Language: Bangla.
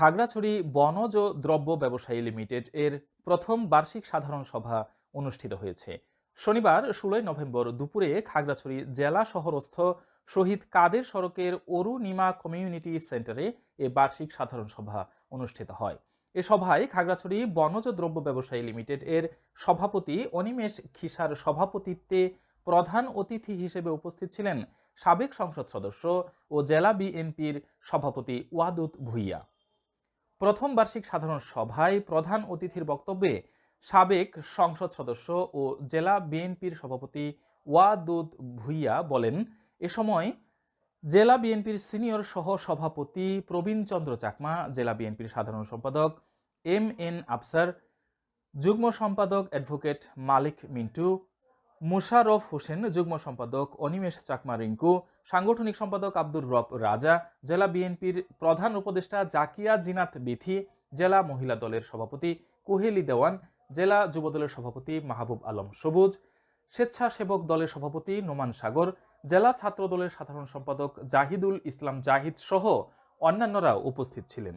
খাগড়াছড়ি বনজ দ্রব্য ব্যবসায়ী লিমিটেড এর প্রথম বার্ষিক সাধারণ সভা অনুষ্ঠিত হয়েছে। শনিবার, ষোলোই নভেম্বর দুপুরে খাগড়াছড়ি জেলা শহরস্থ শহীদ কাদের সড়কের অরুনিমা কমিউনিটি সেন্টারে এ বার্ষিক সাধারণ সভা অনুষ্ঠিত হয়। এ সভায় খাগড়াছড়ি বনজ দ্রব্য ব্যবসায়ী লিমিটেড এর সভাপতি অনিমেষ খিসার সভাপতিত্বে প্রধান অতিথি হিসেবে উপস্থিত ছিলেন সাবেক সংসদ সদস্য ও জেলা বিএনপির সভাপতি ওয়াদুদ ভুইয়া। প্রথম বার্ষিক সাধারণ সভায় প্রধান অতিথির বক্তব্যে সাবেক সংসদ সদস্য ও জেলা বিএনপির সভাপতি ওয়াদুদ ভুইয়া বলেন, এ সময় জেলা বিএনপির সিনিয়র সহ সভাপতি প্রবীণ চন্দ্র চাকমা, জেলা বিএনপির সাধারণ সম্পাদক এম এন আফসার, যুগ্ম সম্পাদক অ্যাডভোকেট মালিক মিন্টু মুশারফ হোসেন, যুগ্ম সম্পাদক অনিমেষ চাকমা রিঙ্কু, সাংগঠনিক সম্পাদক আব্দুর রব রাজা, জেলা বিএনপির প্রধান উপদেষ্টা জাকিয়া জিনাত বিথি, জেলা মহিলা দলের সভাপতি কুহেলি দেওয়ান, জেলা যুবদলের সভাপতি মাহবুব আলম সবুজ, স্বেচ্ছাসেবক দলের সভাপতি নোমান সাগর, জেলা ছাত্র দলের সাধারণ সম্পাদক জাহিদুল ইসলাম জাহিদ সহ অন্যান্যরা উপস্থিত ছিলেন।